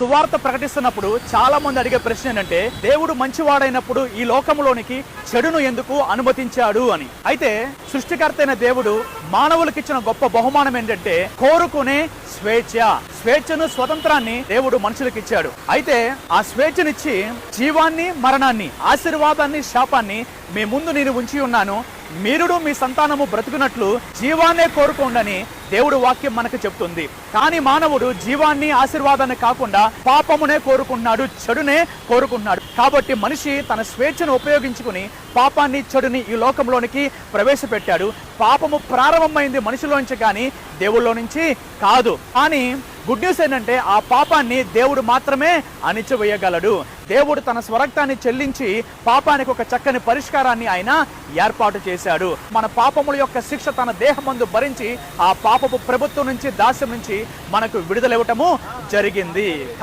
సువార్త ప్రకటిస్తున్నప్పుడు చాలా మంది అడిగే ప్రశ్న ఏంటంటే దేవుడు మంచివాడైనప్పుడు ఈ లోకంలోనికి చెడును ఎందుకు అనుమతించాడు? అని. అయితే సృష్టికర్తైన దేవుడు మానవులకు ఇచ్చిన గొప్ప బహుమానం ఏంటంటే కోరుకునే స్వేచ్ఛ. స్వేచ్ఛను స్వతంత్రాన్ని దేవుడు మనుషులకు ఇచ్చాడు అయితే ఆ స్వేచ్ఛనిచ్చి జీవాన్ని మరణాన్ని ఆశీర్వాదాన్ని శాపాన్ని మీ ముందు నేను ఉంచి ఉన్నాను. మీరుడు మీ సంతానము బ్రతుకున్నట్లు జీవాన్నే కోరుకోండని దేవుడు వాక్యం మనకు చెప్తుంది. కానీ మానవుడు జీవాన్ని ఆశీర్వాదాన్ని కాకుండా పాపమునే కోరుకుంటున్నాడు చెడునే కోరుకుంటున్నాడు. కాబట్టి మనిషి తన స్వేచ్ఛను ఉపయోగించుకుని పాపాన్ని చెడుని ఈ లోకంలోనికి ప్రవేశపెట్టాడు. పాపము ప్రారంభమైంది మనిషిలోంచి కానీ దేవుళ్ళలో నుంచి కాదు. కానీ గుడ్ న్యూస్ ఏంటంటే ఆ పాపాన్ని దేవుడు మాత్రమే అణిచివేయగలడు. దేవుడు తన స్వరక్తాన్ని చెల్లించి పాపానికి ఒక చక్కని పరిష్కారాన్ని ఆయన ఏర్పాటు చేశాడు. మన పాపముల యొక్క శిక్ష తన దేహమందు భరించి ఆ పాపపు ప్రభుత్వం నుంచి దాస్యం నుంచి మనకు విడుదలవ్వటము జరిగింది.